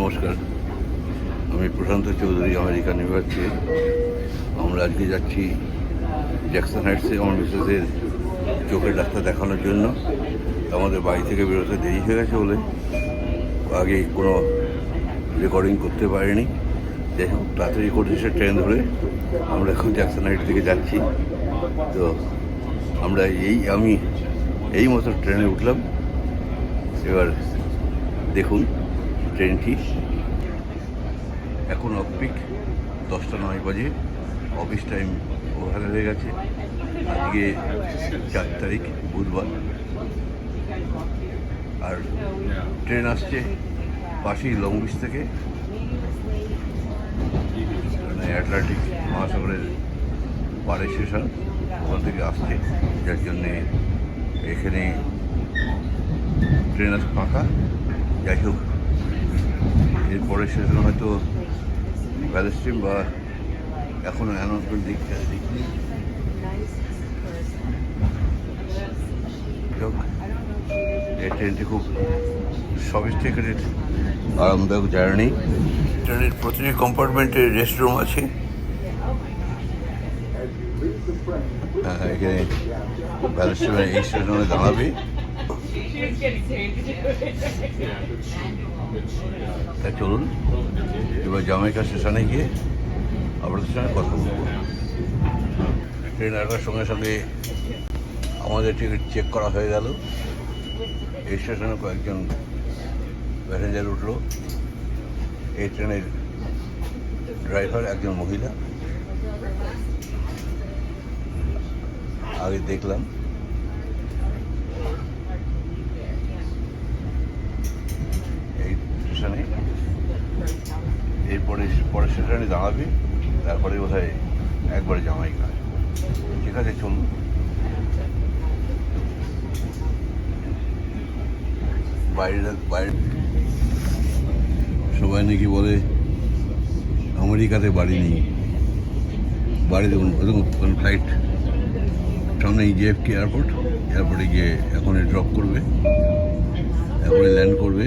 নমস্কার। আমি প্রশান্ত Chowdhury, American university. আমরা আজকে যাচ্ছি জ্যাকসন হাইটসে আমার মিসেসের চোখের ডাক্তার দেখানোর জন্য। আমাদের বাড়ি থেকে বেরোতে দেরি হয়ে গেছে বলে আগে কোনো রেকর্ডিং করতে পারিনি। যাই হোক, তাড়াতাড়ি করে সে ট্রেন ধরে আমরা এখন জ্যাকসন হাইট থেকে যাচ্ছি। তো আমরা এই, আমি এই মতো ট্রেনে উঠলাম। এবার দেখুন ট্রেনটি এখন অফপিক দশটা নয় বাজে। অফিস টাইম ওভারে হয়ে গেছে। আজকে চার তারিখ, বুধবার। আর ট্রেন আসছে পাশেই লং বিচ থেকে। মানে অ্যাটলান্টিক মহাসাগরের পাড়ে স্টেশন। ওখান থেকে আসছে। যার জন্যে এখানে ট্রেন আছে ফাঁকা। যাই হোক এরপরে স্টেশন হয়তো প্যালেস্টিন বা এখনও অ্যানাউন্সমেন্ট দিচ্ছে দেখি এই ট্রেনটি খুব সফিস্টিকেটেড আরামদায়ক জার্নি ট্রেনের প্রতিটি কম্পার্টমেন্টে রেস্টরুম আছে। হ্যাঁ, এখানে প্যালেস্টিনের এই স্টেশনে দাঁড়াবে। তা চলুন, এবার জামাইকা স্টেশনে গিয়ে আপনাদের সঙ্গে কথা বলব। ট্রেন আসার সঙ্গে সঙ্গে আমাদের টিকিট চেক করা হয়ে গেল। এই স্টেশনে কয়েকজন প্যাসেঞ্জার উঠল। এই ট্রেনের ড্রাইভার একজন মহিলা। আগে দেখলাম এই স্টেশনে এরপরে পরের স্টেশনে দাঁড়াবে, তারপরে বোধহয় একবারে জামাইকা ঠিক আছে, চলুন। বাইরে বাইরে সবাই নাকি বলে আমেরিকাতে বাড়ি নেই। বাড়ি দেখুন দেখুন ফ্লাইট সামনে জিএফকে এয়ারপোর্ট এয়ারপোর্টে গিয়ে এখন ড্রপ করবে। এখনই ল্যান্ড করবে।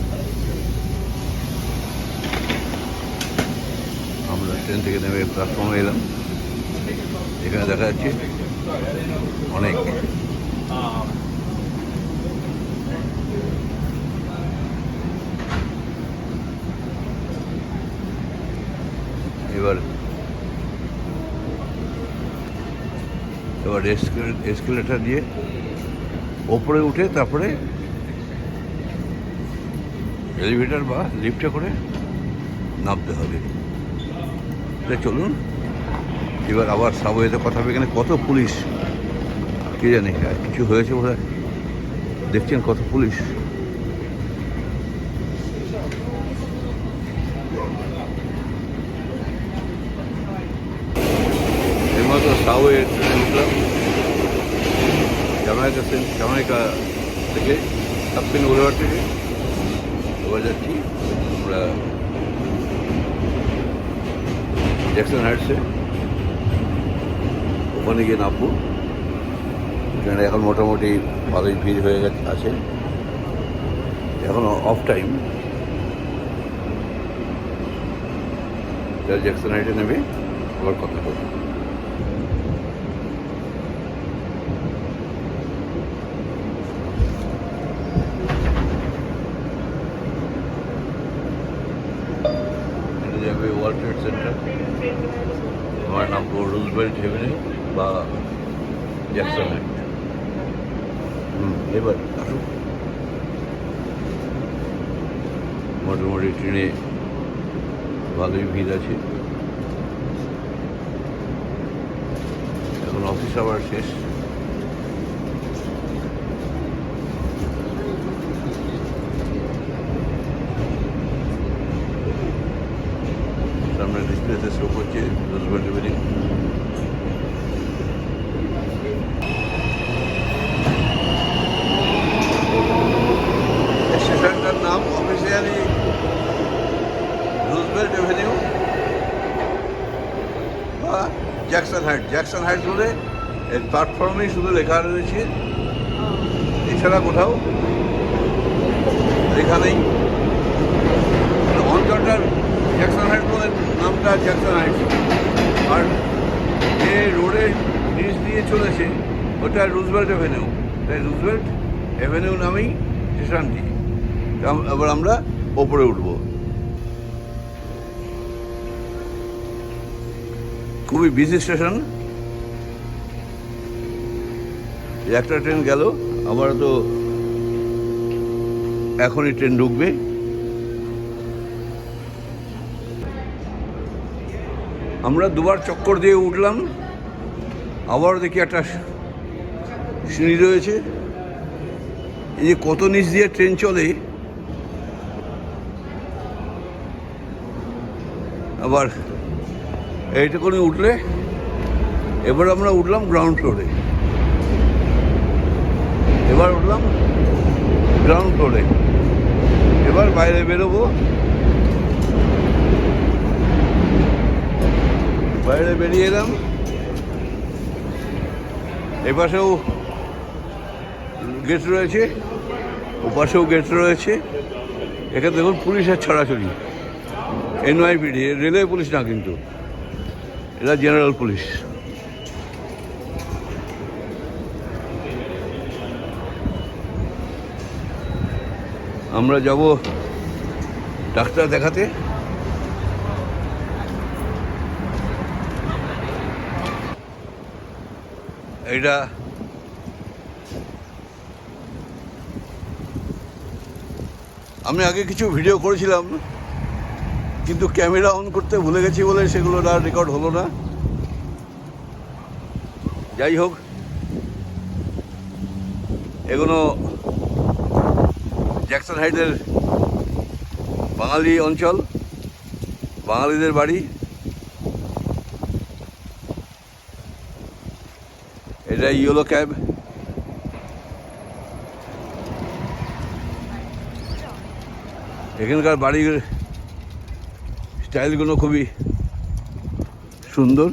ট্রেন থেকে নেমে প্ল্যাটফর্মে এলাম। এখানে দেখা যাচ্ছে অনেক। এবার এবার এসকেলেটার দিয়ে ওপরে উঠে তারপরে এলিভেটার বা লিফটে করে নামতে হবে। চলুন, এবার আবার সাবওয়েতে কথা হবে। এখানে কত পুলিশ? কে জানে কিছু হয়েছে বোধ দেখছেন কত পুলিশ? জামাইকা জামাইকা থেকে সাবসিন বুলেভার থেকে। এবার যাচ্ছি, আমরা জ্যাকসন হাইটসে ওখানে গিয়ে নামবো। ট্রেনে এখন মোটামুটি ভালোই ভিড় হয়ে গেছে, আছে। এখন অফ টাইম জ্যাকসন হাইটে নেমে, আবার কথা হবে এটা যাবে ওয়ার্ল্ড ট্রেড সেন্টার আমার নাম রুজবেল্ট হেভেনে বা হুম এবার আসুন মোটামুটি ট্রেনে ভালোই ভিড় আছে। এখন অফিস আবার শেষ। সামনে ডিসপ্লেতে শো করছে রুজভেল্ট এভিনিউ স্টেশনটার নাম অফিসিয়ালি রুজভেল্ট এভিনিউ বা জ্যাকসন হাইট হাইট এর প্ল্যাটফর্মেই শুধু লেখা রয়েছে। এছাড়া কোথাও লেখা নেই। মানে অঞ্চলটার জ্যাকসন হাইট বলে নামটা জ্যাকসন হাইট আর যে রোডের নিচ দিয়ে চলেছে, ওটা রুজভেল্ট এভিনিউ তাই রুজভেল্ট এভিনিউ নামেই স্টেশনটি। এবার আমরা ওপরে উঠবো। খুবই বিজি স্টেশন এই একটা ট্রেন গেল আবার তো এখনই ট্রেন ঢুকবে। আমরা দুবার চক্কর দিয়ে উঠলাম, আবার দেখি একটা সিঁড়ি রয়েছে। এই যে কত নিচ দিয়ে ট্রেন চলে, আবার এইটুকুনি উঠলে, এবার আমরা উঠলাম গ্রাউন্ড ফ্লোরে এবার উঠলাম গ্রাউন্ড ফ্লোরে এবার বাইরে বেরোবো। বাইরে বেরিয়ে এলাম। এপাশেও গেট রয়েছে, ওপাশেও গেট রয়েছে। এখানে দেখুন পুলিশের ছড়াছড়ি। এনওয়াইপিডি রেলওয়ে পুলিশ না কিন্তু, এরা জেনারেল পুলিশ। আমরা যাব ডাক্তার দেখাতে। এটা আমি আগে কিছু ভিডিও করেছিলাম, কিন্তু ক্যামেরা অন করতে ভুলে গেছি বলে সেগুলো আর রেকর্ড হলো না। যাই হোক, এগুলো জ্যাকসন হাইটের বাঙালি অঞ্চল, বাঙালিদের বাড়ি। এটা ইয়েলো ক্যাব। এখানকার বাড়ির স্টাইলগুলো খুবই সুন্দর।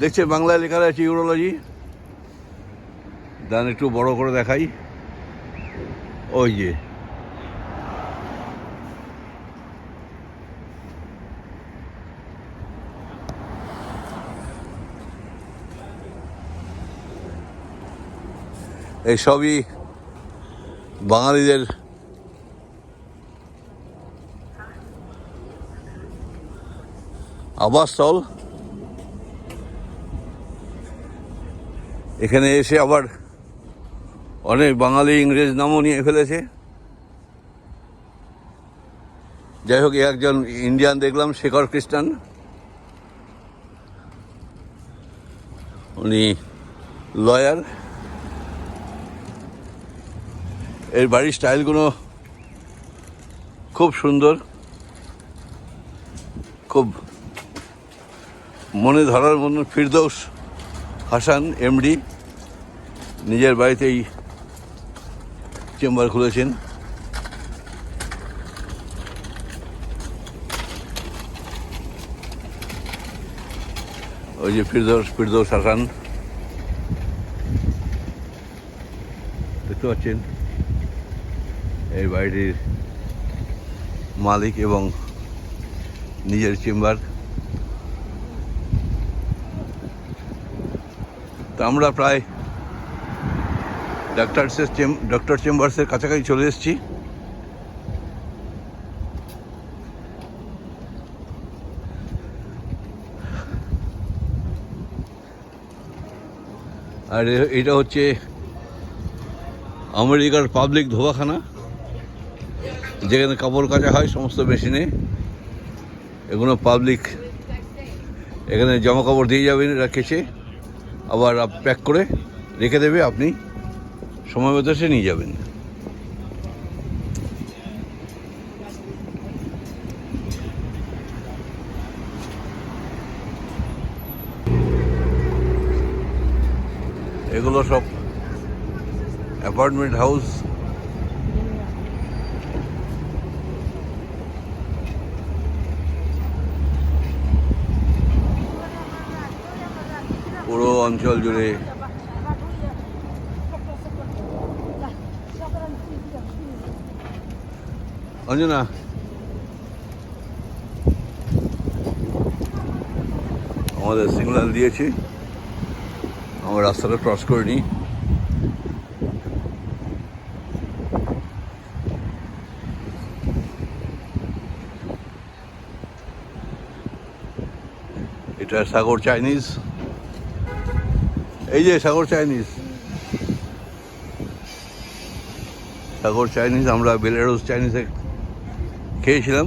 দেখছে বাংলায় লেখা আছে ইউরোলজি। দান একটু বড় করে দেখাই। ওই যে। এই সবই বাঙালিদের আবাসস্থল। এখানে এসে আবার অনেক বাঙালি ইংরেজ নামও নিয়ে ফেলেছে। যাই হোক একজন ইন্ডিয়ান দেখলাম, শেখর খ্রিস্টান। উনি লয়ার। এর বাড়ির স্টাইলগুলো খুব সুন্দর। খুব মনে ধরার মতন ফিরদৌস হাসান, এমডি। নিজের বাড়িতেই চেম্বার খুলেছেন। ওই যে ফিরদৌস ফিরদৌস হাসান। দেখতে পাচ্ছেন? এই বাড়িটির মালিক এবং নিজের চেম্বার। তা আমরা প্রায় ডাক্তারসের ডক্টর চেম্বার্সের কাছাকাছি চলে এসেছি। আর, এটা হচ্ছে আমেরিকার পাবলিক ধোয়াখানা যেখানে কাপড় কাচা হয় সমস্ত মেশিনে। এগুলো পাবলিক, এখানে জামা কাপড় দিয়ে যাবেন এরা আবার প্যাক করে রেখে দেবে আপনি। সময় মতো সে নিয়ে যাবেন। এগুলো সব অ্যাপার্টমেন্ট হাউস। পুরো অঞ্চল জুড়ে অঞ্জনা। আমাদের সিগন্যাল দিয়েছি। আমরা রাস্তাটা ক্রস করে নিই। এটা সাগর চাইনিজ। এই যে সাগর চাইনিজ। সাগর চাইনিজ, আমরা বেলারোস চাইনিজে খেয়েছিলাম।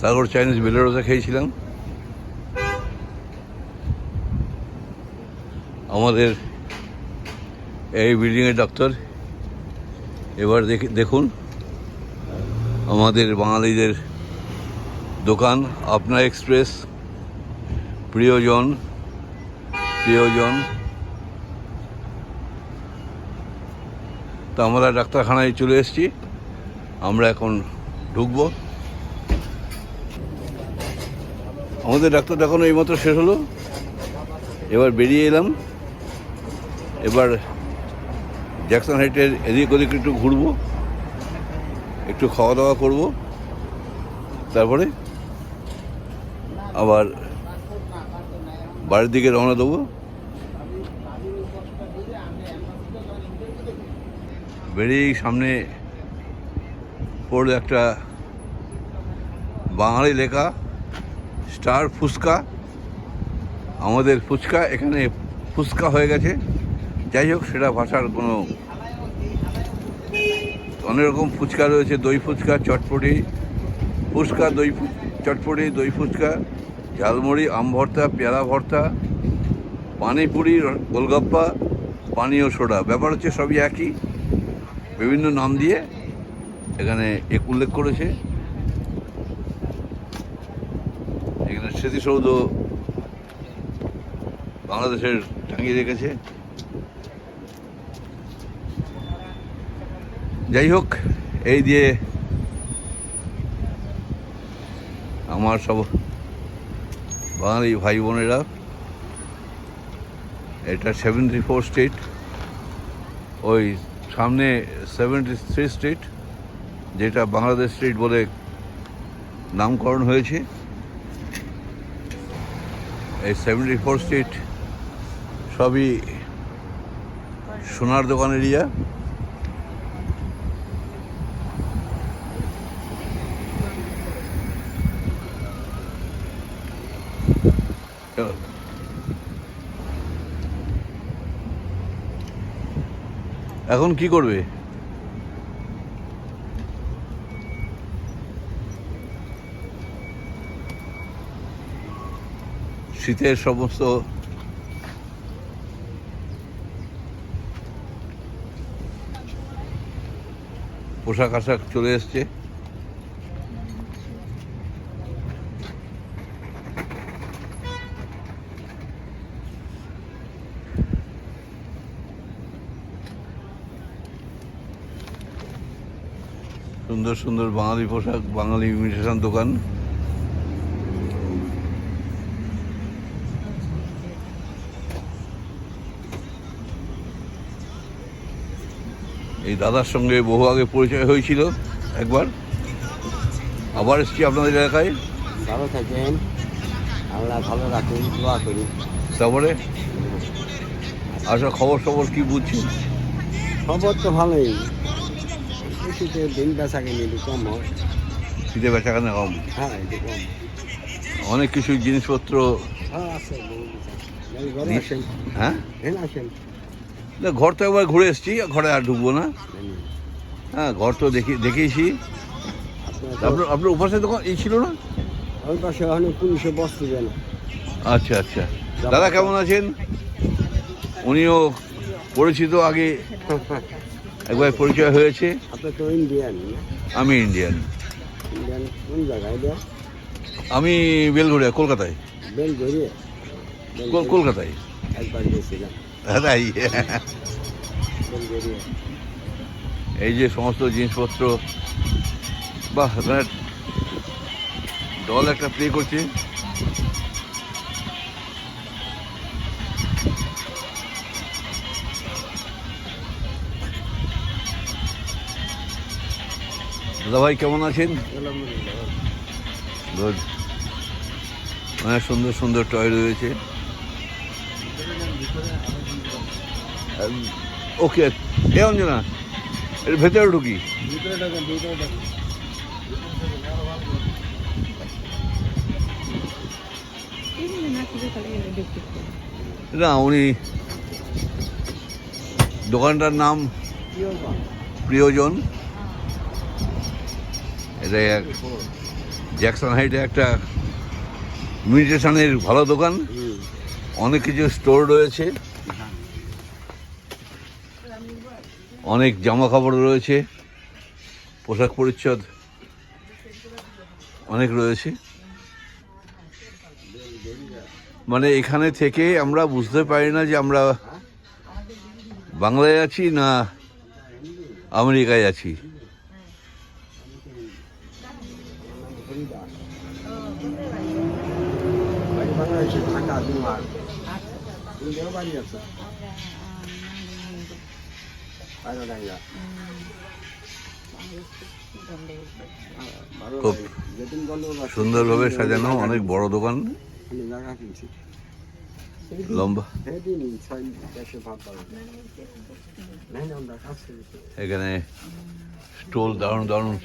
সাগর চাইনিজ বেলারোসে খেয়েছিলাম। আমাদের এই বিল্ডিংয়ের ডক্টর এবার দেখি, দেখুন। আমাদের বাঙালিদের দোকান, আপনা এক্সপ্রেস প্রিয়জন প্রিয়জন। তা আমরা ডাক্তারখানায় চলে এসেছি। আমরা এখন ঢুকবো। আমাদের ডাক্তার দেখানো এইমাত্র শেষ হলো। এবার বেরিয়ে এলাম। এবার জ্যাকসন হাইটের এদিক ওদিক একটু ঘুরবো। একটু খাওয়া দাওয়া করব। তারপরে আবার বাড়ির দিকে রওনা দেবো। বেরিয়েই সামনে পড়ল একটা বাঙালি লেখা, স্টার ফুচকা, আমাদের ফুচকা, এখানে ফুচকা হয়ে গেছে। যাই হোক, সেটা ভাষার কোনো অনেক রকম ফুচকা রয়েছে, দই ফুচকা, চটপটি, ফুচকা, দই চটপটি, দই ফুচকা, ঝালমুড়ি, আম ভর্তা, পেয়ারা ভর্তা, পানিপুরি, গোলগাপ্পা পানি ও সোডা। ব্যাপার হচ্ছে সবই একই, বিভিন্ন নাম দিয়ে এখানে এক উল্লেখ করেছে। এখানে স্মৃতিসৌধ বাংলাদেশের টাঙিয়ে রেখেছে। যাই হোক, এই দিয়ে আমার সব বাঙালি ভাই বোনেরা, এটা সেভেন্টি ফোর স্ট্রিট, ওই সামনে সেভেন্টি থ্রি স্ট্রিট যেটা বাংলাদেশ স্ট্রিট বলে নামকরণ হয়েছে, এই সেভেন্টি ফোর স্ট্রিট সবই সোনার দোকান এরিয়া এখন কি করবে? শীতের সমস্ত পোশাক আশাক চলে এসছে। সুন্দর সুন্দর বাঙালি পোশাক বাঙালি ইমিটেশন দোকান। এই দাদার সঙ্গে বহু আগে পরিচয় হয়েছিল একবার। আবার এসছি আপনাদের এলাকায়। ভালো থাকেন। আল্লাহ ভালো রাখুন দোয়া করি। তারপরে? আসা খবর সবর কি বুঝছেন? খবর তো ভালোই। দিন বেচা কিনি একটু কম হয়। শীতে বেচাকেনা কম? হ্যাঁ একটু কম। অনেক কিছু জিনিসপত্র হ্যাঁ আছে বেচা। হ্যাঁ? আসেন। ঘর তো একবার ঘুরে এসেছি ঘরে আর ঢুকবো না। হ্যাঁ ঘর তো দেখি দেখিয়েছি আপনার আপনার উপাসের দোকান এই ছিল না? ওই পাশে ওখানে পুলিশে বস্তু দেয় না আচ্ছা আচ্ছা। দাদা কেমন আছেন? উনিও পরিচিত আগে। একবার পরিচয় হয়েছে। ইন্ডিয়ান আমি ইন্ডিয়ান। ইন্ডিয়ান কোন জায়গায় আমি বেলঘড়িয়া কলকাতায়। বেল ধরিয়ে কল- কলকাতায়। একবার গেছিলাম। তাই বেরিয়ে এই যে সমস্ত জিনিসপত্র বাহ এখানে দল একটা প্লে করছে। দাদা ভাই কেমন আছেন? অনেক সুন্দর সুন্দর টয় রয়েছে। ওকে এ অঞ্জনা এর ভেতরে ঢুকি। না উনি দোকানটার নাম প্রিয়জন। এটা জ্যাকসন হাইটে একটা মিউটেশনের ভালো দোকান। অনেক কিছু স্টোর রয়েছে। অনেক জামা কাপড় রয়েছে, পোশাক পরিচ্ছদ অনেক রয়েছে। মানে এখানে থেকে আমরা বুঝতে পারি না যে আমরা বাংলায় আছি না আমেরিকায় আছি। ঢাকা খুব সুন্দরভাবে সাজানো অনেক বড় দোকান। কিনছি লম্বা। এখানে স্টোল দারুণ দারুণ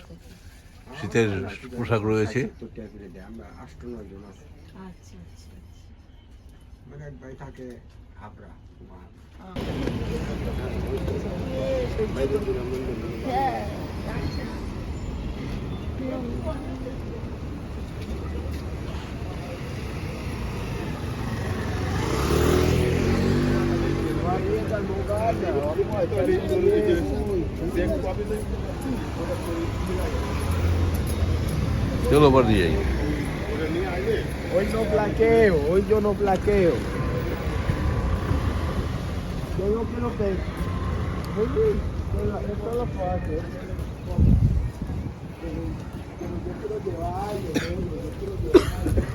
শীতের পোশাক রয়েছে। আমরা আষ্ট নয় জন আছি মানে এক ভাই থাকে হাবড়া চলো বাড়ি যাই Hoy no plaqueo, hoy yo no plaqueo. Yo no quiero que... Oye, esto lo puedo hacer. Pero yo quiero llevar, yo quiero, yo quiero llevar.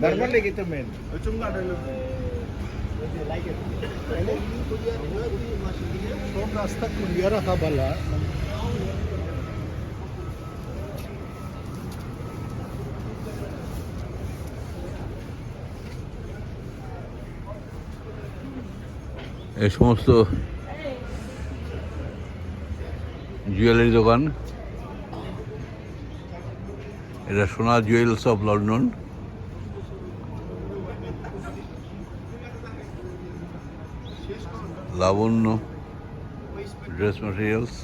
धर्म लेगी तो मेन এ সমস্ত জুয়েলারি দোকান। এটা Sona jewellers of London Labanya dress materials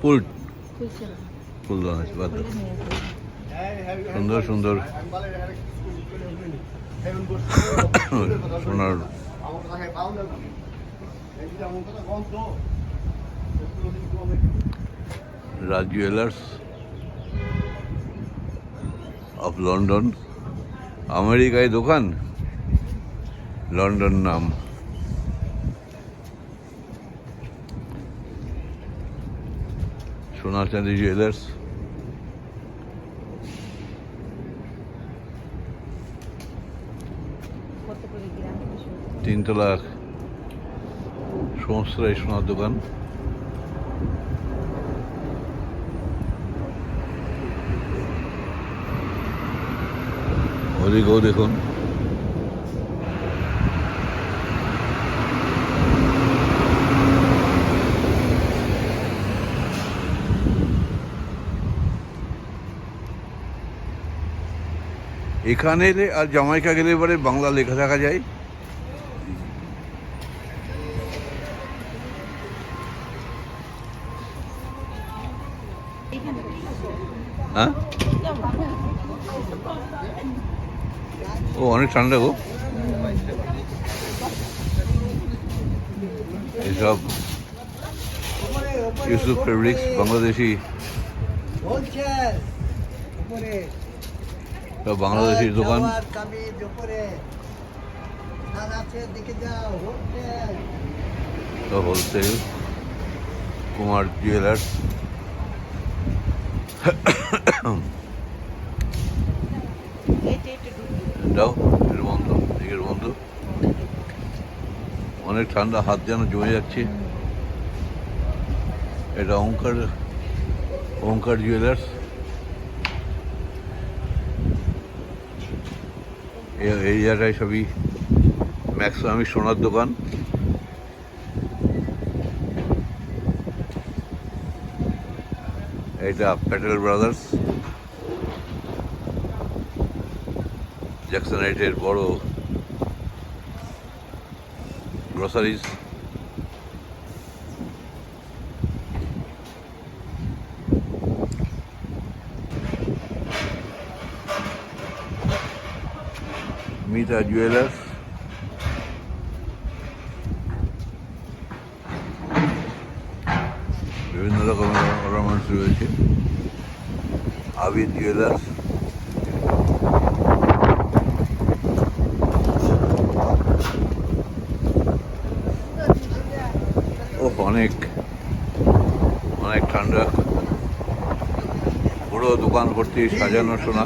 full সুন্দর সুন্দর। সোনার রাজ jewellers of London আমেরিকায় দোকান? লন্ডন নাম। সোনা চাঁদি জুয়েলার্স। তিনতলা সমস্ত সোনার দোকান। ওদিকেও দেখুন। এখানে এলে আর জামাইকা গেলে এবারে বাংলা লেখা দেখা যায়। অনেক ঠান্ডা গো। এইসব ইউসুফ ফেব্রিক্স বাংলাদেশি। সব বাংলাদেশি দোকান। হোলসেল কুমার জুয়েলার্স যাও এর বন্ধ এর বন্ধ। অনেক ঠান্ডা, হাত যেন জমে যাচ্ছে। এটা ওঙ্কার ওঙ্কার জুয়েলার্স এরিয়াটায় সবই ম্যাক্সিমামই সোনার দোকান। এটা প্যাটেল ব্রাদার্স জ্যাকসনাইটের বড় গ্রসারিজ মিতা জুয়েলার্স বিভিন্ন রকমের অর্নামেন্টস রয়েছে। আবিদ জুয়েলার্স ও অনেক অনেক ঠান্ডা পুরো ভর্তি সাজানো সোনা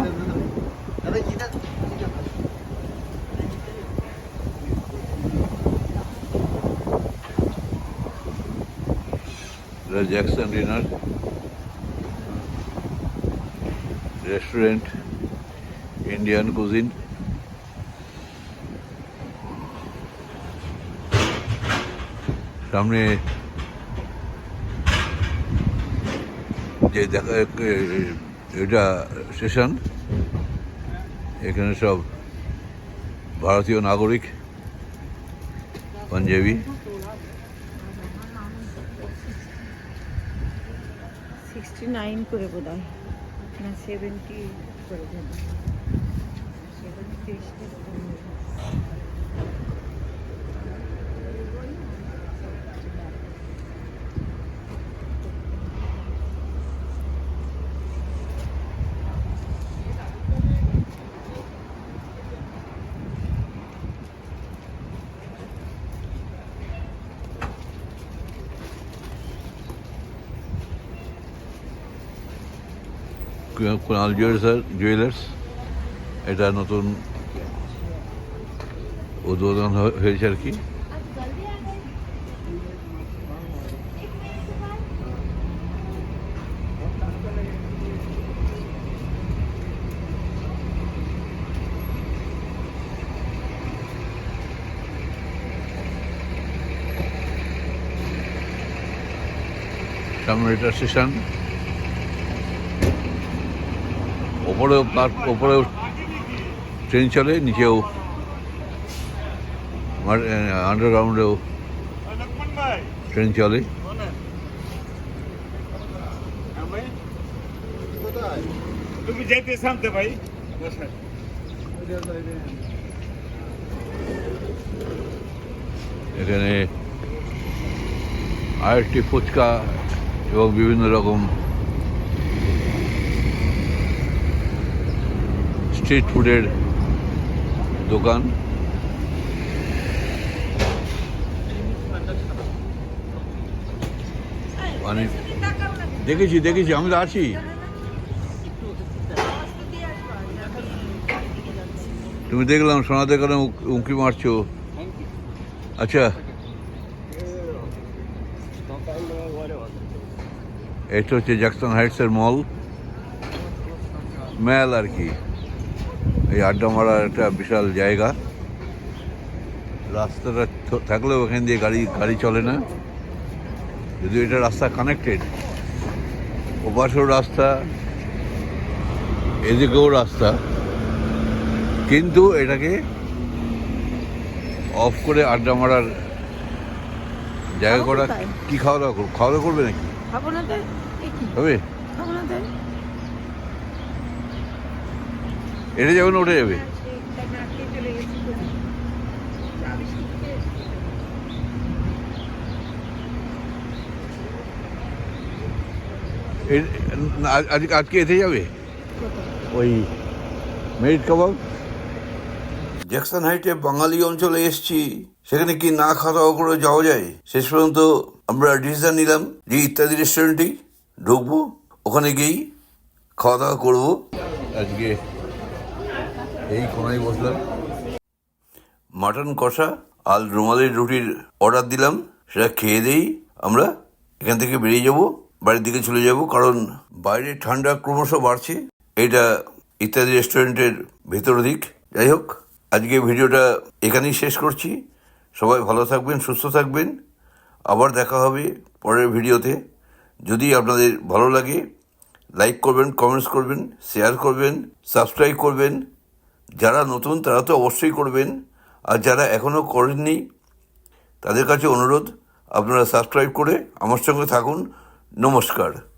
Jackson diner restaurant Indian cuisine সামনে যে দেখা এটা স্টেশন। এখানে সব ভারতীয় নাগরিক, পাঞ্জাবি। সিক্সটি নাইন করে বোধ হয় করে দেন কুণাল জুয়েলার্স জুয়েলার্স এটা নতুন উদ্বোধন হ- হয়েছে আর কি সামনে এটা স্টেশন ওপরেও ওপরেও ট্রেন চলে নিচেও আন্ডারগ্রাউন্ডেও ট্রেন চলে। তুমি যেতে শান্তে ভাই। এখানে আরেকটি ফুচকা এবং বিভিন্ন রকম স্ট্রিট ফুডের দোকান। মানে দেখেছি দেখেছি, আমি তো আছি। তুমি দেখলাম, সোনাতে করে উঁকি মারছো। আচ্ছা। এটা হচ্ছে জ্যাকসন হাইটসের মল মেল আর কি। এই আড্ডা মারার একটা বিশাল জায়গা। রাস্তাটা থাকলেও এখান দিয়ে গাড়ি গাড়ি চলে না। যদিও এটা রাস্তা কানেক্টেড ওপাশেও রাস্তা এদিকেও রাস্তা। কিন্তু এটাকে অফ করে আড্ডা মারার জায়গা করা কি খাওয়া দাওয়া করব? খাওয়া দাওয়া করবে নাকি? হবে খাব না তাই এটা যাবে। না ওটা যাবে আজকে আজকে এতে যাবে? ওই মেরিট কাবাব জ্যাকসন হাইটে বাঙালি অঞ্চলে এসেছি সেখানে কি না খাওয়া দাওয়া করে যাওয়া যায়? শেষ পর্যন্ত আমরা ডিসিশন নিলাম যে ইত্যাদি রেস্টুরেন্টেই ঢুকবো ওখানে গিয়েই খাওয়া দাওয়া করব। আজকে এই কোনায় বসলাম। মাটন কষা আর রুমালের রুটির অর্ডার দিলাম। সেটা খেয়ে দিয়েই আমরা এখান থেকে বেরিয়ে যাব, বাড়ির দিকে চলে যাব। কারণ বাইরে ঠান্ডা ক্রমশ বাড়ছে। এটা ইত্যাদি রেস্টুরেন্টের ভেতর দিক। যাই হোক, আজকে ভিডিওটা এখানেই শেষ করছি। সবাই ভালো থাকবেন, সুস্থ থাকবেন। আবার দেখা হবে পরের ভিডিওতে। যদি আপনাদের ভালো লাগে লাইক করবেন কমেন্টস করবেন শেয়ার করবেন সাবস্ক্রাইব করবেন। যারা নতুন, তারা তো অবশ্যই করবেন। আর যারা এখনও করেননি, তাদের কাছে অনুরোধ, আপনারা সাবস্ক্রাইব করে আমার সঙ্গে থাকুন। নমস্কার।